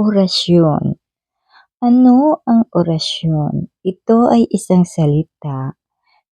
Orasyon Ano ang orasyon? Ito ay isang salita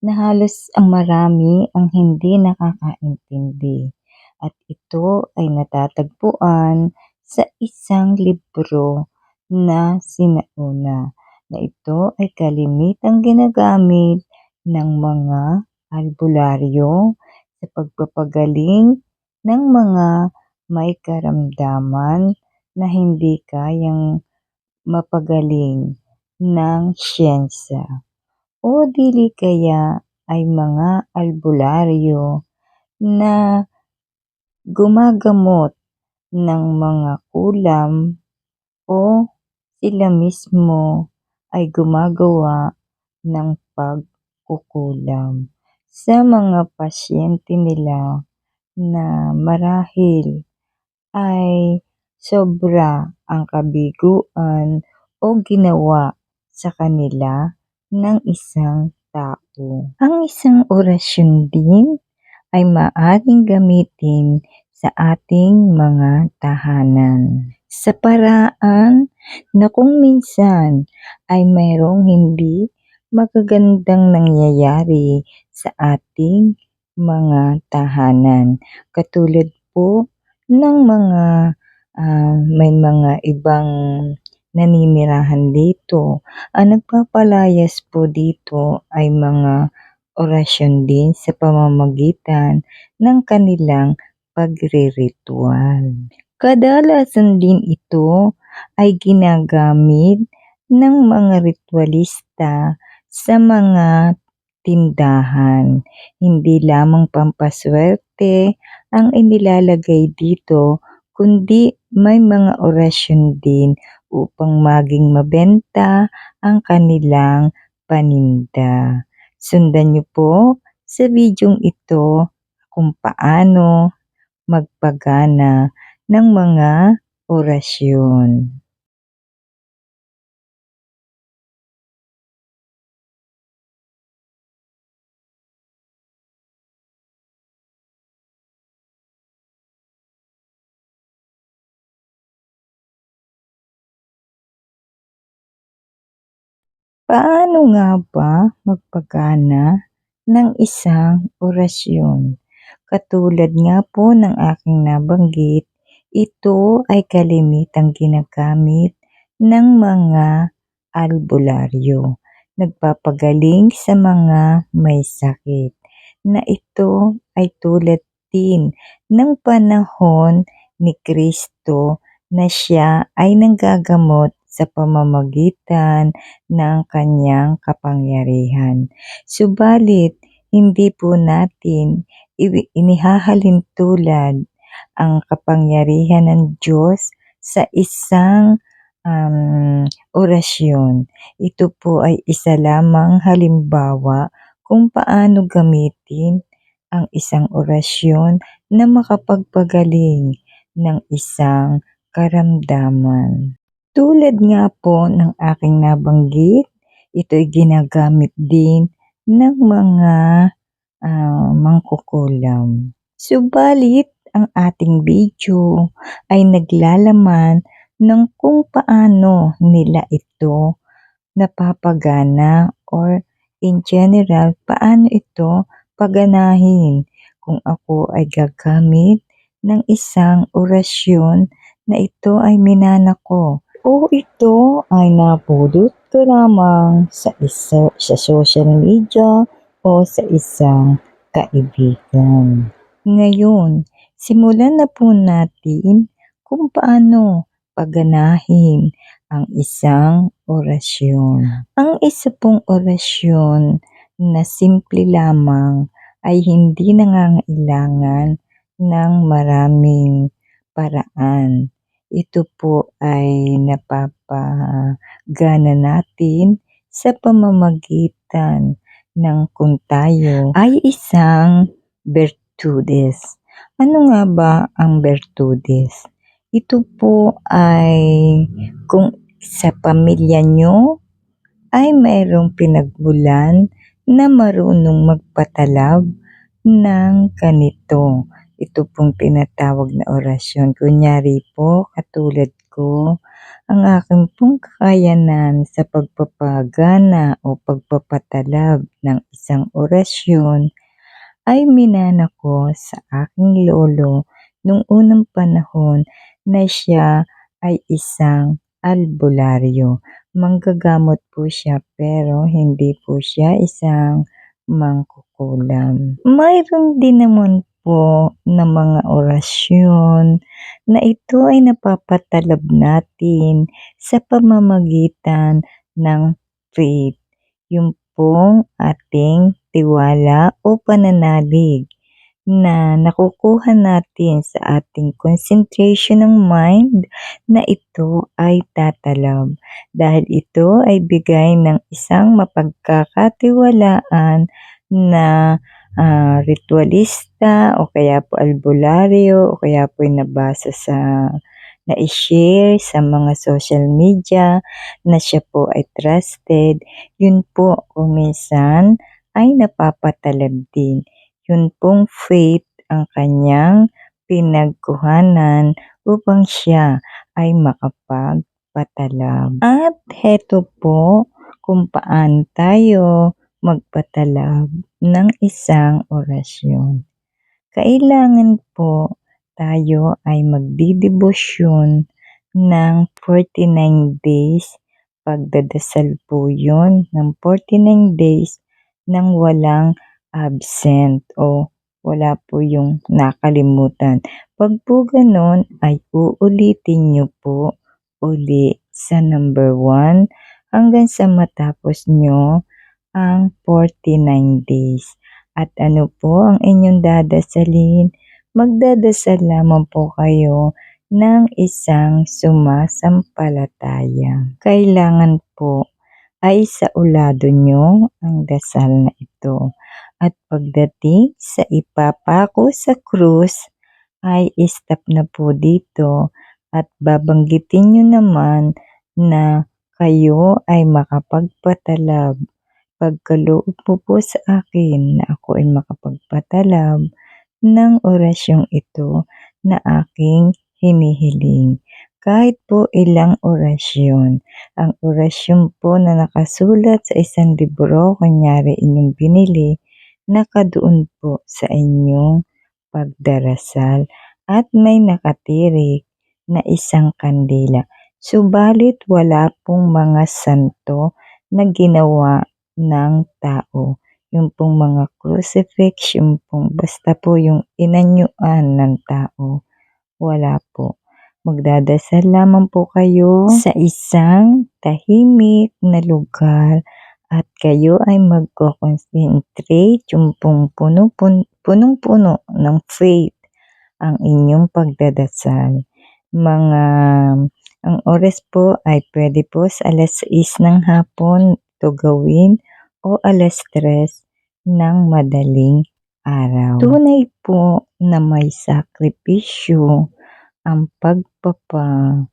na halos ang marami ang hindi nakakaintindi at ito ay natatagpuan sa isang libro na sinauna na ito ay kalimitang ginagamit ng mga albularyo sa pagpapagaling ng mga may karamdaman na hindi kayang mapagaling ng siyensya. O dili kaya ay mga albularyo na gumagamot ng mga kulam o sila mismo ay gumagawa ng pagkukulam sa mga pasyente nila na marahil ay sobra ang kabiguan o ginawa sa kanila ng isang tao. Ang isang orasyon din ay maaring gamitin sa ating mga tahanan. Sa paraan na kung minsan ay mayroong hindi magagandang nangyayari sa ating mga tahanan. Katulad po ng mga uh, may mga ibang naninirahan dito. Ang nagpapalayas po dito ay mga orasyon din sa pamamagitan ng kanilang pagre-ritual. Kadalasan din ito ay ginagamit ng mga ritualista sa mga tindahan. Hindi lamang pampaswerte ang inilalagay dito, kundi may mga orasyon din upang maging mabenta ang kanilang paninda. Sundan niyo po sa bidyong ito kung paano magpagana ng mga orasyon. Paano nga ba magpagana ng isang orasyon? Katulad nga po ng aking nabanggit, ito ay kalimitang ginagamit ng mga albularyo. Nagpapagaling sa mga may sakit na ito ay tulad din ng panahon ni Kristo na siya ay nanggagamot sa pamamagitan ng kanyang kapangyarihan. Subalit, hindi po natin inihahalin tulad ang kapangyarihan ng Diyos sa isang um, orasyon. Ito po ay isa lamang halimbawa kung paano gamitin ang isang orasyon na makapagpagaling ng isang karamdaman. Tulad nga po ng aking nabanggit, ito'y ginagamit din ng mga uh, mangkukulam. Subalit, ang ating video ay naglalaman ng kung paano nila ito napapagana or in general, paano ito paganahin kung ako ay gagamit ng isang orasyon na ito ay minana ko o ito ay napulot ko lamang sa, isa, sa social media o sa isang kaibigan. Ngayon, simulan na po natin kung paano paganahin ang isang orasyon. Ang isa pong orasyon na simple lamang ay hindi nangangailangan ng maraming paraan. Ito po ay napapagana natin sa pamamagitan ng kung tayo ay isang bertudes. Ano nga ba ang bertudes? Ito po ay kung sa pamilya nyo ay mayroong pinagbulan na marunong magpatalab ng ganito ito pong tinatawag na orasyon. Kunyari po, katulad ko, ang aking pong kakayanan sa pagpapagana o pagpapatalab ng isang orasyon ay minana ko sa aking lolo nung unang panahon na siya ay isang albularyo. Manggagamot po siya pero hindi po siya isang mangkukulam. Mayroon din naman po na mga orasyon na ito ay napapatalab natin sa pamamagitan ng faith. Yung pong ating tiwala o pananalig na nakukuha natin sa ating concentration ng mind na ito ay tatalab dahil ito ay bigay ng isang mapagkakatiwalaan na ah, ritualista o kaya po albularyo o kaya po ay nabasa sa na-share sa mga social media na siya po ay trusted, yun po kung minsan ay napapatalab din. Yun pong faith ang kanyang pinagkuhanan upang siya ay makapagpatalab. At heto po kung paano tayo magpatalab ng isang orasyon. Kailangan po tayo ay magdidebosyon ng 49 days. Pagdadasal po yun ng 49 days nang walang absent o wala po yung nakalimutan. Pag po ganun ay uulitin nyo po uli sa number 1 hanggang sa matapos nyo ang 49 days. At ano po ang inyong dadasalin? Magdadasal lamang po kayo ng isang sumasampalataya. Kailangan po ay sa ulado nyo ang dasal na ito. At pagdating sa ipapako sa krus, ay stop na po dito at babanggitin nyo naman na kayo ay makapagpatalab. Pagkaloob po po sa akin na ako ay makapagpatalab ng orasyong ito na aking hinihiling. Kahit po ilang orasyon. Ang orasyon po na nakasulat sa isang libro, kunyari inyong binili, nakadoon po sa inyong pagdarasal at may nakatirik na isang kandila. Subalit wala pong mga santo na ginawa ng tao. Yung pong mga crucifix, yung pong basta po yung inanyuan ng tao. Wala po. Magdadasal lamang po kayo sa isang tahimik na lugar at kayo ay magko-concentrate yung pong punong-puno ng faith ang inyong pagdadasal. Mga ang oras po ay pwede po sa alas 6 ng hapon ito gawin o alas 3 ng madaling araw. Tunay po na may sakripisyo ang pagpapagana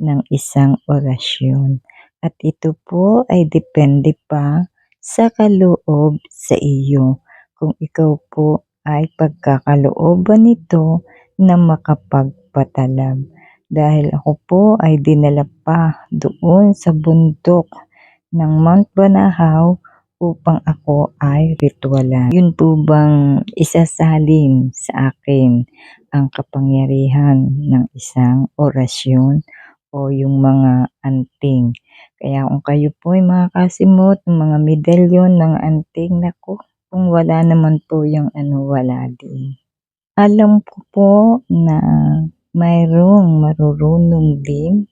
ng isang orasyon. At ito po ay depende pa sa kaloob sa iyo. Kung ikaw po ay pagkakalooban nito na makapagpatalab. Dahil ako po ay dinala pa doon sa bundok ng Mount Banahaw upang ako ay ritualan. Yun po bang isasalin sa akin ang kapangyarihan ng isang orasyon o yung mga anting. Kaya kung kayo po ay mga kasimot, mga medalyon, mga anting, nako, kung wala naman po yung ano, wala din. Alam ko po na mayroong marurunong din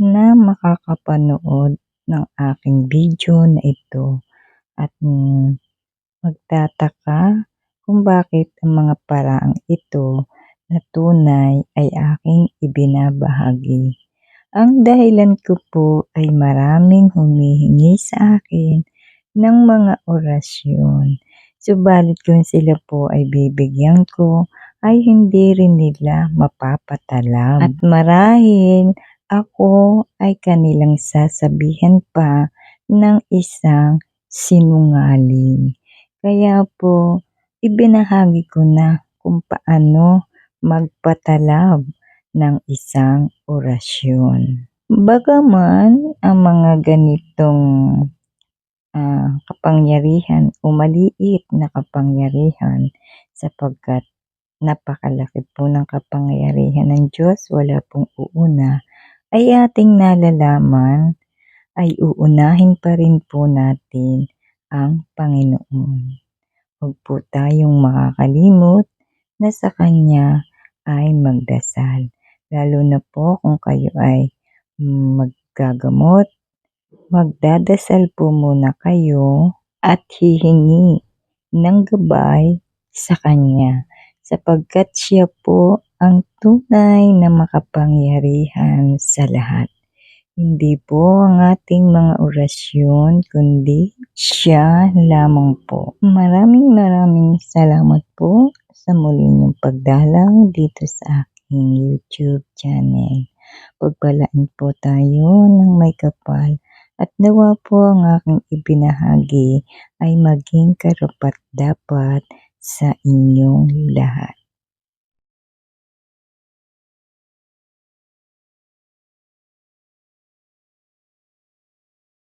na makakapanood ng aking video na ito at mm, magtataka kung bakit ang mga paraang ito na tunay ay aking ibinabahagi. Ang dahilan ko po ay maraming humihingi sa akin ng mga orasyon. Subalit kung sila po ay bibigyan ko, ay hindi rin nila mapapatalab. At marahil ako ay kanilang sasabihan pa ng isang sinungaling. Kaya po, ibinahagi ko na kung paano magpatalab ng isang orasyon. Bagaman ang mga ganitong ah, kapangyarihan o maliit na kapangyarihan sapagkat napakalaki po ng kapangyarihan ng Diyos, wala pong uuna, ay ating nalalaman ay uunahin pa rin po natin ang Panginoon. Huwag po tayong makakalimot na sa Kanya ay magdasal. Lalo na po kung kayo ay maggagamot, magdadasal po muna kayo at hihingi ng gabay sa Kanya sapagkat siya po ang tunay na makapangyarihan sa lahat. Hindi po ang ating mga orasyon, kundi siya lamang po. Maraming maraming salamat po sa muli niyong pagdalang dito sa aking YouTube channel. Pagpalaan po tayo ng may kapal at nawa po ang aking ibinahagi ay maging karapat dapat sa inyong lahat.